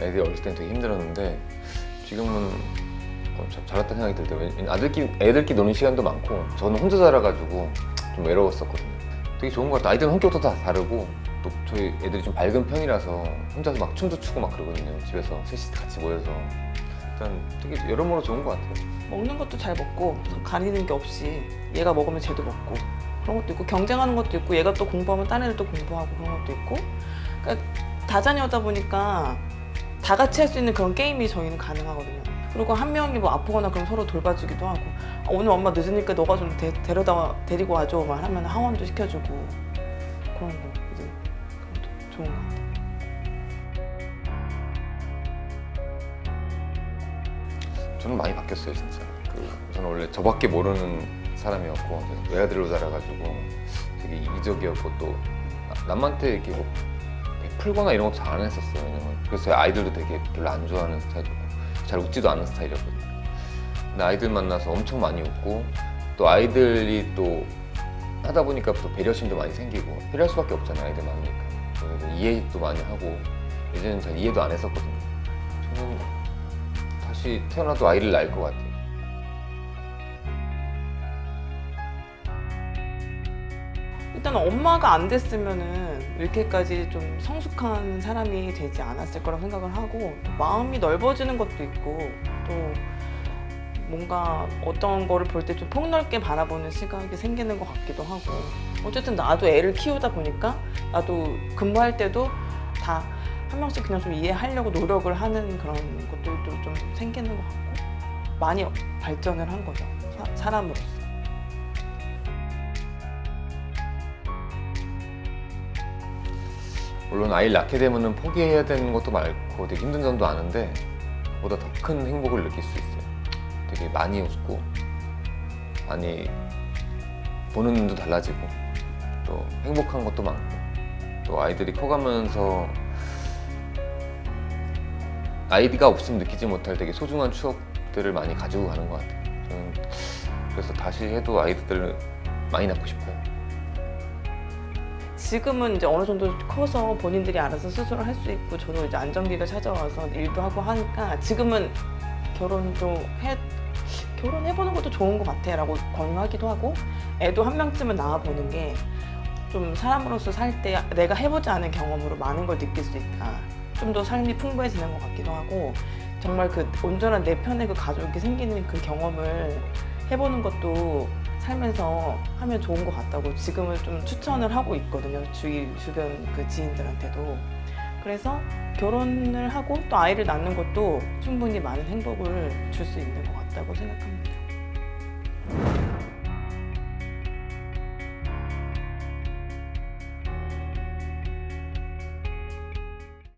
애들이 어렸을 때는 되게 힘들었는데 지금은 어, 참 잘했다는 생각이 들 때. 왜냐면 아들끼리 애들끼리 노는 시간도 많고 저는 혼자 자라가지고 좀 외로웠었거든요. 되게 좋은 것 같아요. 아이들은 성격도 다 다르고 또 저희 애들이 좀 밝은 편이라서 혼자서 막 춤도 추고 막 그러거든요. 집에서 셋이 같이 모여서 일단 되게 여러모로 좋은 것 같아요. 먹는 것도 잘 먹고 가리는 게 없이 얘가 먹으면 쟤도 먹고 그런 것도 있고 경쟁하는 것도 있고 얘가 또 공부하면 딴 애들도 공부하고 그런 것도 있고 그러니까 다자녀다 보니까 다 같이 할 수 있는 그런 게임이 저희는 가능하거든요. 그리고 한 명이 뭐 아프거나 그럼 서로 돌봐주기도 하고 아, 오늘 엄마 늦으니까 너가 좀 데, 데려다 와- 데리고 와줘 말 하면 하원도 시켜주고 그런 거 이제 그것도 좋은 거 같아요. 저는 많이 바뀌었어요 진짜. 그 저는 원래 저밖에 모르는 사람이었고 외아들로 자라가지고 되게 이기적이었고 또 나- 남한테 이렇게 뭐 베풀거나 이런 것도 잘 안 했었어요. 왜냐면 그래서 아이들도 되게 별로 안 좋아하는 스타일이고 잘 웃지도 않는 스타일이었거든요. 근데 아이들 만나서 엄청 많이 웃고 또 아이들이 또 하다 보니까 또 배려심도 많이 생기고 필요할 수밖에 없잖아요 아이들 많으니까 그래서 이해도 많이 하고 예전엔 잘 이해도 안 했었거든요. 저는 다시 태어나도 아이를 낳을 것 같아요. 일단 엄마가 안 됐으면은 이렇게까지 좀 성숙한 사람이 되지 않았을 거라고 생각을 하고 또 마음이 넓어지는 것도 있고 또 뭔가 어떤 거를 볼 때 좀 폭넓게 바라보는 시각이 생기는 것 같기도 하고 어쨌든 나도 애를 키우다 보니까 나도 근무할 때도 다 한 명씩 그냥 좀 이해하려고 노력을 하는 그런 것들도 좀 생기는 것 같고 많이 발전을 한 거죠 사, 사람으로서. 물론 아이를 낳게 되면은 포기해야 되는 것도 많고 되게 힘든 점도 아는데 그보다 더 큰 행복을 느낄 수 있어요. 되게 많이 웃고 많이 보는 눈도 달라지고 또 행복한 것도 많고 또 아이들이 커가면서 아이디가 없으면 느끼지 못할 되게 소중한 추억들을 많이 가지고 가는 것 같아요. 저는 그래서 다시 해도 아이들 많이 낳고 싶어요. 지금은 이제 어느 정도 커서 본인들이 알아서 스스로 할 수 있고 저도 이제 안정기가 찾아와서 일도 하고 하니까 지금은 결혼도 해 결혼해보는 것도 좋은 것 같아라고 권유하기도 하고 애도 한 명쯤은 낳아보는 게 좀 사람으로서 살 때 내가 해보지 않은 경험으로 많은 걸 느낄 수 있다. 좀 더 삶이 풍부해지는 것 같기도 하고 정말 그 온전한 내 편의 그 가족이 생기는 그 경험을 해보는 것도 살면서 하면 좋은 것 같다고 지금은 좀 추천을 하고 있거든요. 주위 주변 그 지인들한테도. 그래서 결혼을 하고 또 아이를 낳는 것도 충분히 많은 행복을 줄 수 있는 것 같다고 생각합니다.